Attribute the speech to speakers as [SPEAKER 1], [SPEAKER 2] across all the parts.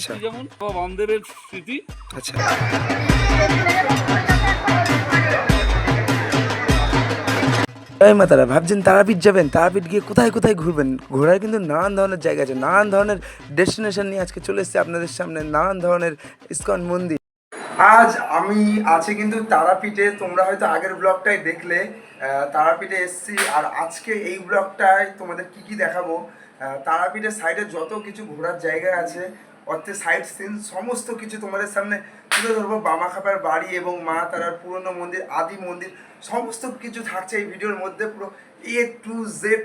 [SPEAKER 1] আচ্ছা।
[SPEAKER 2] যেমন বাবা বামদেবের স্মৃতি।
[SPEAKER 1] আচ্ছা। এই মাতারা ভাবছেন তারাপীঠ যাবেন তারাপীঠ গিয়ে কোথায় কোথায় ঘুরবেন? ঘোরার কিন্তু নানান ধরনের জায়গা আছে নানান ধরনের ডেস্টিনেশন নিয়ে আজকে চলে এসেছি আপনাদের সামনে নানান ধরনের ইস্কন মন্দির। আজ আমি আছি কিন্তু তারাপীঠে তোমরা হয়তো আগের ব্লগটাই দেখলে তারাপীঠে এসেছি আর আজকে এই ব্লগটায় তোমাদের কি কি দেখাবো? তারাপীঠের সাইডে যত কিছু ঘোরার জায়গা আছে অর্থে সাইড সিন সমস্ত কিছু তোমাদের সামনে তুলে ধরবো। বামা খাপার বাড়ি এবং মা তারার পুরনো মন্দির আদি মন্দির সমস্ত কিছু থাকছে এই ভিডিওর মধ্যে পুরো এ টু জেড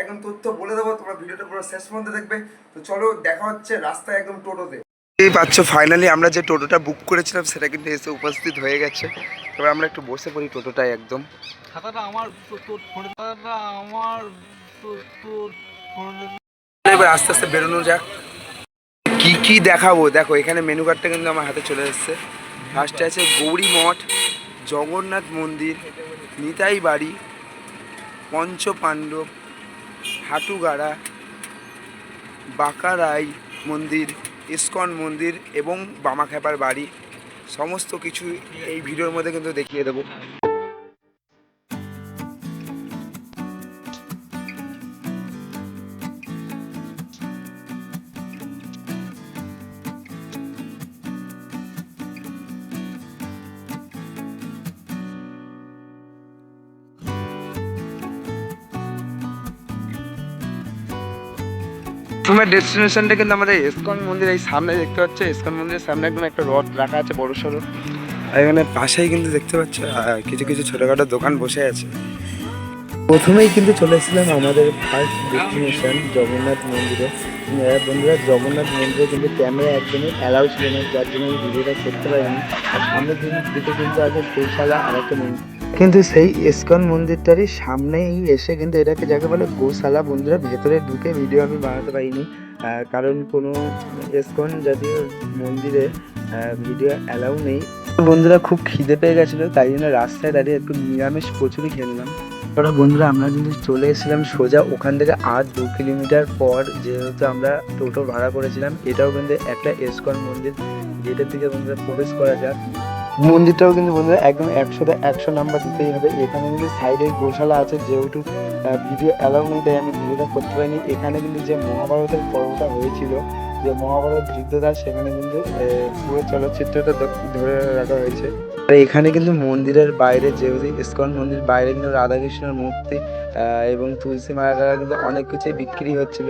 [SPEAKER 1] একদম তথ্য বলে দেবো তোমরা ভিডিওটা পুরো শেষ পর্যন্ত দেখবে। তো চলো দেখা হচ্ছে রাস্তায় একদম টোটোতে। এই পাচ্ছ ফাইনালি আমরা যে টোটোটা বুক করেছিলাম সেটা কিন্তু এসে উপস্থিত হয়ে গেছে। এবার আমরা একটু বসে পড়ি টোটোটায় একদম।
[SPEAKER 2] খাতাটা আমার আমার
[SPEAKER 1] আস্তে আস্তে বেরোনো যাক। কি কি দেখাবো? দেখো, এখানে মেনু কার্ডটা কিন্তু আমার হাতে চলে এসেছে। ফার্স্টে আছে গৌরী মঠ, জগন্নাথ মন্দির, নিতাই বাড়ি পঞ্চ পাণ্ডব হাটুগাড়া, বাঁকারাই মন্দির, ইস্কন মন্দির এবং বামাখ্যাপার বাড়ি। সমস্ত কিছু এই ভিডিওর মধ্যে কিন্তু দেখিয়ে দেবো। তোমার ডেস্টিনেশনটা কিন্তু আমাদের ইস্কন মন্দির, এই সামনে দেখতে পাচ্ছ, ইস্কন মন্দিরের সামনে একদম একটা রথ রাখা আছে বড় সড়ো। আর এখানে পাশেই কিন্তু দেখতে পাচ্ছ কিছু কিছু ছোটোখাটো দোকান বসে আছে। প্রথমেই কিন্তু চলে এসেছিলাম আমাদের ফার্স্ট ডেস্টিনেশন জগন্নাথ মন্দিরে। বন্ধুরা, জগন্নাথ মন্দিরে কিন্তু ক্যামেরা একদমই অ্যালাউ ছিল না, যার জন্য এই ভিডিওটা করতে পারিনি। আর সামনে দিকে কিন্তু আছে গৌশালা আর একটা মন্দির। কিন্তু সেই ইস্কন মন্দিরটারই সামনেই এসে কিন্তু এটাকে যাকে বলে গোশালা বন্ধুরা ভেতরে ঢুকে ভিডিও আমি বানাতে পারিনি। কারণ কোনো ইস্কন জাতীয় মন্দিরে ভিডিও অ্যালাউ নেই। বন্ধুরা খুব খিদে পেয়ে গেছিল, তাই জন্য রাস্তায় দাঁড়িয়ে একটু নিরামিষ খেয়ে নিলাম। ওরা বন্ধুরা আমরা কিন্তু চলে এসেছিলাম সোজা ওখান থেকে আর দু কিলোমিটার পর, যেহেতু আমরা টোটো ভাড়া করেছিলাম, এটাও কিন্তু একটা এসকন মন্দির। গেটের দিকে বন্ধুরা প্রবেশ করা যাক। মন্দিরটাও কিন্তু বন্ধুরা একদম একশোতে একশো নাম্বার দিতেই হবে। এখানে কিন্তু সাইডে গোশালা আছে, যেহেতু ভিডিও অ্যালাউ নেই, তাই আমি ভিডিওটা করতে পারিনি। এখানে কিন্তু যে মহাভারতের পর্বটা হয়েছিল, যে মহাভারত যুদ্ধটা, সেখানে কিন্তু পুরো চলচ্চিত্রটা ধরে রাখা হয়েছে। আর এখানে কিন্তু মন্দিরের বাইরে, যেহেতু ইস্কন মন্দির, বাইরে কিন্তু রাধাকৃষ্ণের মূর্তি এবং তুলসী মালা কিন্তু অনেক কিছুই বিক্রি হচ্ছিল।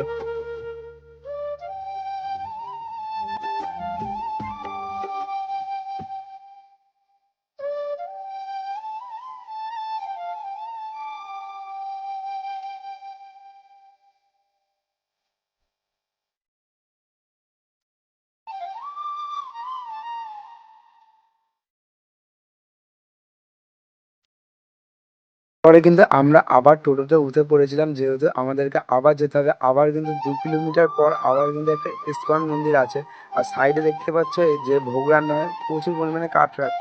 [SPEAKER 1] পরে কিন্তু আমরা আবার টোটোতে উঠে পড়েছিলাম, যেহেতু আমাদেরকে আবার যেতে হবে। আবার কিন্তু দু কিলোমিটার পর আবার কিন্তু একটা ইস্কন মন্দির আছে। আর সাইডে দেখতে পাচ্ছ যে ভোগ রান্না হয় প্রচুর পরিমাণে কাঠ রাখ।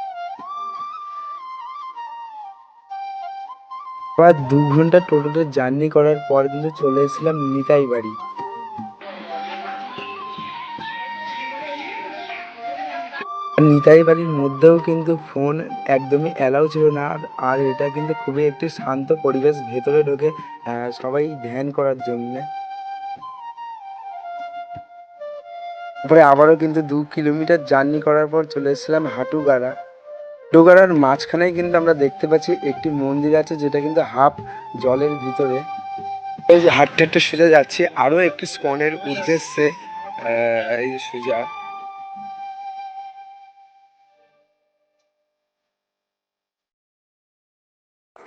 [SPEAKER 1] প্রায় দু ঘণ্টা টোটোতে জার্নি করার পর কিন্তু চলে এসেছিলাম নিতাই বাড়ি। নিতাই বাড়ির মধ্যেও কিন্তু ফোন একদমই অ্যালাউ ছিল না। আর- এটা কিন্তু খুবই একটি শান্ত পরিবেশ ভেতরে ঢোকে সবাই ধ্যান করার জন্য। তারপরে আবারও কিন্তু দু কিলোমিটার জার্নি করার পর চলে এসেছিলাম হাটুগাড়া। হাটুগাড়ার মাঝখানেই কিন্তু আমরা দেখতে পাচ্ছি একটি মন্দির আছে, যেটা কিন্তু হাফ জলের ভিতরে। এই যে হাঁটতে হাঁটতে সোজা যাচ্ছি। আরও একটি স্পনের উদ্দেশ্যে এই সোজা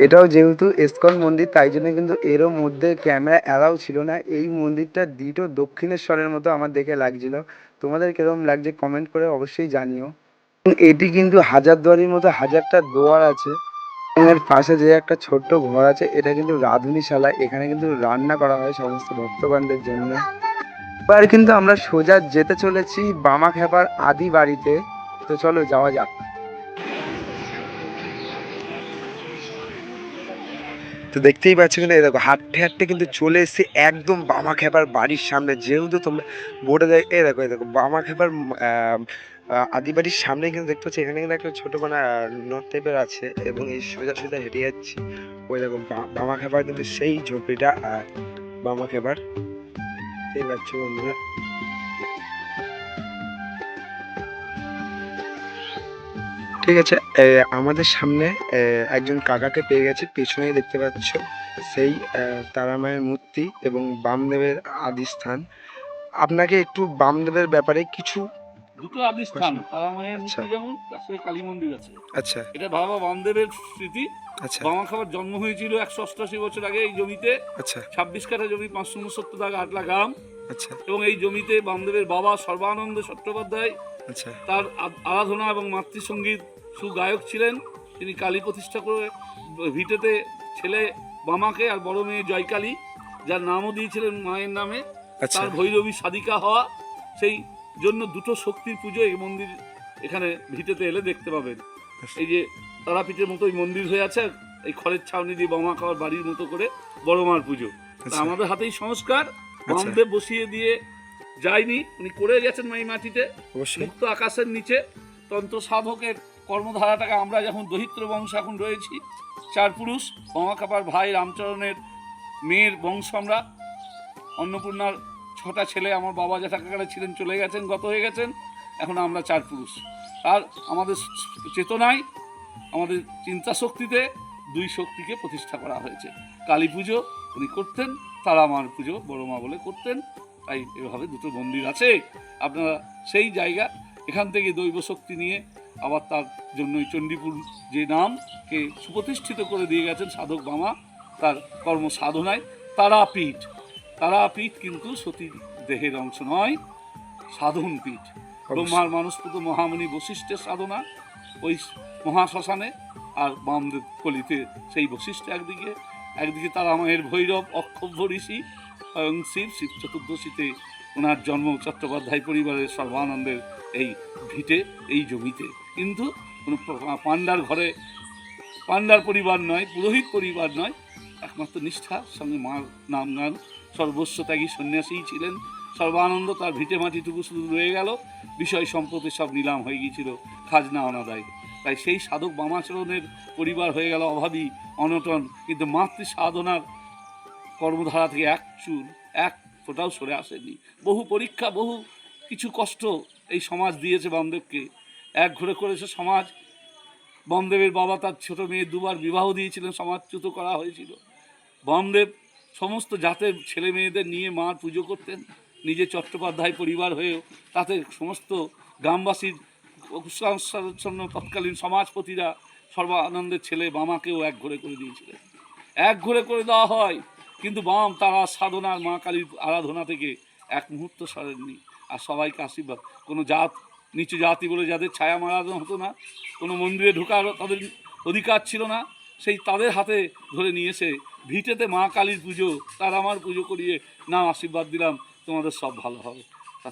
[SPEAKER 1] এটাও যেহেতু এসকন মন্দির, তাই জন্য কিন্তু এরও মধ্যে ক্যামেরা অ্যালাউ ছিল না। এই মন্দিরটা দ্বিটো দক্ষিণেশ্বরের মতো আমার দেখে লাগছিল। তোমাদের কীরকম লাগছে কমেন্ট করে অবশ্যই জানিও। এটি কিন্তু হাজারদুয়ারির মতো হাজারটা দোয়ার আছে। এর পাশে যে একটা ছোট্ট ঘর আছে, এটা কিন্তু রাঁধুনিশালা। এখানে কিন্তু রান্না করা হয় সমস্ত ভক্তগণদের জন্য। এবার কিন্তু আমরা সোজা যেতে চলেছি বামা খেপার আদি বাড়িতে। তো চলো যাওয়া যাক। তো দেখতেই পাচ্ছ কিন্তু এই দেখো, হাঁটতে হাঁটতে কিন্তু চলে এসেছি একদম বামা খেপার বাড়ির সামনে। যেহেতু তোমরা বোর্ডে দেখ, এই দেখো এই দেখো, বামা খেপার আদি বাড়ির সামনে কিন্তু দেখতে পাচ্ছি, এখানে কিন্তু একটা ছোটো মানে নট টাইপের আছে এবং এই সোজা সোজা হেঁটে যাচ্ছি। ওই দেখো বামা খেপার কিন্তু সেই আর বামা খেপার। এই পাচ্ছ বন্ধুরা। ঠিক আছে আমাদের সামনে একজন কাকাকে পেয়ে গেছে পেছনেই দেখতে পাচ্ছ সেই তারামায়ের মূর্তি এবং বামদেবের আদি স্থান আপনাকে একটু বামদেবের ব্যাপারে কিছু
[SPEAKER 2] দুটো আদি স্থান তারা
[SPEAKER 1] আচ্ছা।
[SPEAKER 2] মূর্তি যেমন তার কালী মন্দির আছে।
[SPEAKER 1] আচ্ছা।
[SPEAKER 2] এটা বাবা বামদেবের স্মৃতি।
[SPEAKER 1] আচ্ছা।
[SPEAKER 2] বামা খাবার জন্ম হয়েছিল একশো অষ্টাশি বছর আগে এই জমিতে।
[SPEAKER 1] আচ্ছা।
[SPEAKER 2] ছাব্বিশ কাঠা জমি পাঁচশো উনসত্তর টাকা আটলা গ্রাম।
[SPEAKER 1] আচ্ছা।
[SPEAKER 2] এবং এই জমিতে বামদেবের বাবা সর্বানন্দ চট্টোপাধ্যায়
[SPEAKER 1] আচ্ছা।
[SPEAKER 2] তার আরাধনা এবং মাতৃসঙ্গীত সুগায়ক ছিলেন। তিনি কালী প্রতিষ্ঠা করে ভিটেতে ছেলে বামাকে আর বড় মেয়ে জয়কালী যার নামও দিয়েছিলেন মায়ের নামে
[SPEAKER 1] আচ্ছা।
[SPEAKER 2] তার ভৈরবী সাদিকা হওয়া সেই জন্য দুটো শক্তির পুজো এই মন্দির এখানে ভিটেতে এলে দেখতে পাবেন। এই যে তারাপীঠের মতো এই মন্দির হয়ে আছে এই খড়ের ছাউনি দিয়ে বামা খাওয়ার বাড়ির মতো করে বড় মার পুজো।
[SPEAKER 1] আচ্ছা।
[SPEAKER 2] আমাদের হাতেই সংস্কার। বামদেব বসিয়ে দিয়ে যায়নি উনি করে গেছেন এই মাটিতে মুক্ত আকাশের নিচে। তন্ত্র সাধকের কর্মধারাটাকে আমরা যখন দহিত্র বংশ এখন রয়েছি চার পুরুষ বামাকাপার ভাই রামচরণের মেয়ের বংশ আমরা অন্নপূর্ণার ছটা ছেলে আমার বাবা যেটা কাকারা ছিলেন চলে গেছেন গত হয়ে গেছেন এখন আমরা চার পুরুষ আর আমাদের চেতনায় আমাদের চিন্তা শক্তিতে দুই শক্তিকে প্রতিষ্ঠা করা হয়েছে। কালী পুজো উনি করতেন তারা মার পুজো বড় মা বলে করতেন তাই এভাবে দুটো মন্দির আছে। আপনারা সেই জায়গা এখান থেকে দৈব শক্তি নিয়ে আবার তার জন্যই চণ্ডীপুর যে নামকে সুপ্রতিষ্ঠিত করে দিয়ে গেছেন সাধক বামা তার কর্ম সাধনায় তারাপীঠ। তারাপীঠ কিন্তু সতীর দেহের অংশ নয় সাধন পীঠ। ব্রহ্মার মানসপুত মহামণি বশিষ্ঠের সাধনা ওই মহাশ্মশানে আর বামদেব কলিতে সেই বশিষ্ঠ একদিকে। একদিকে তারা মায়ের ভৈরব অক্ষভ্য ঋষি শিব শিব চতুর্দশীতে ওনার জন্ম চট্টোপাধ্যায় পরিবারের সর্বানন্দের এই ভিটে, এই জমিতে। কিন্তু কোনো ঘরে, পাণ্ডার পরিবার নয়, পুরোহিত পরিবার নয়, একমাত্র নিষ্ঠা, সঙ্গে মার নাম গান, সর্বস্ব ত্যাগী সন্ন্যাসীই ছিলেন। সর্বানন্দ তার ভিটে মাটিটুকু শুধু রয়ে গেল, বিষয় সম্পত্তি সব নিলাম হয়ে গিয়েছিল খাজনা অনাদায়। তাই সেই সাধক বামাচরণের পরিবার হয়ে গেল অভাবী, অনটন, কিন্তু মাতৃ সাধনার কর্মধারা থেকে এক চুল, এক ফোটাও সরে আসেনি। বহু পরীক্ষা, বহু কিছু কষ্ট এই সমাজ দিয়েছে বামদেবকে। এক ঘুরে করেছে সমাজ, বামদেবের বাবা তার ছোট মেয়ে দুবার বিবাহ দিয়েছিলেন সমাজচ্যুত করা হয়েছিল। বামদেব সমস্ত জাতের ছেলে মেয়েদের নিয়ে মার পুজো করতেন। নিজে চট্টোপাধ্যায় পরিবার হয়েও তাতে সমস্ত গ্রামবাসীর কুসংস্কারাচ্ছন্ন তৎকালীন সমাজপতিরা সর্বানন্দের ছেলে বামাকেও এক ঘরে করে দিয়েছিলেন। এক ঘরে করে দেওয়া হয়। কিন্তু বাম তারা সাধনার মা কালীর আরাধনা থেকে এক মুহূর্ত সরেননি। আর সবাইকে আশীর্বাদ। কোনো জাত, নিচু জাতি বলে যাদের ছায়া মারানো হতো না, কোনো মন্দিরে ঢোকার তাদের অধিকার ছিল না, সেই তাদের হাতে ধরে নিয়ে এসে ভিটেতে মা কালীর পুজো, তার আমার পুজো করিয়ে না আশীর্বাদ দিলাম, তোমাদের সব ভালো হবে। তা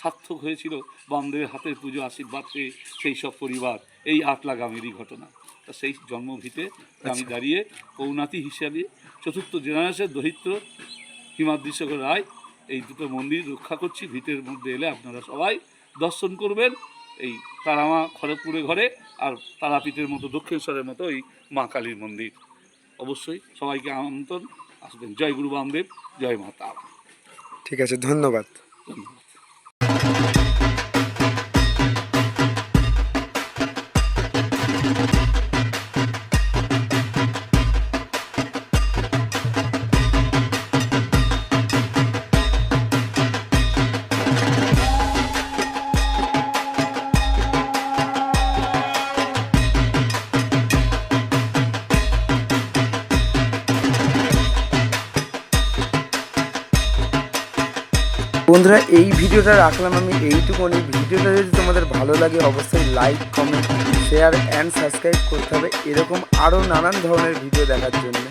[SPEAKER 2] সার্থক হয়েছিল বামদেবের হাতের পুজো আশীর্বাদ পেয়ে সেই সব পরিবার এই আটলা গ্রামেরই ঘটনা। তা সেই জন্মভিতে আমি
[SPEAKER 1] আচ্ছা।
[SPEAKER 2] দাঁড়িয়ে কৌনাতি হিসাবে চতুর্থ জেনারেশন দরিদ্র হিমাদ্রিশকর রায় এই দুটো মন্দির রক্ষা করছি ভিটের মধ্যে এলে আপনারা সবাই দর্শন করবেন। এই তারামা খড়গপুরে ঘরে আর তারাপীঠের মতো দক্ষিণেশ্বরের মতো এই মা কালীর মন্দির। অবশ্যই সবাইকে আমন্ত্রণ। আসবেন। জয় গুরু বামদেব জয় মাতা।
[SPEAKER 1] ঠিক আছে ধন্যবাদ।
[SPEAKER 2] ধন্যবাদ।
[SPEAKER 1] বন্ধুরা, এই ভিডিওটা রাখলাম আমি এইটুকুনি। ভিডিওটা যদি তোমাদের ভালো লাগে, অবশ্যই like comment share and subscribe করতে হবে। এরকম আরও নানান ধরনের ভিডিও দেখার জন্য।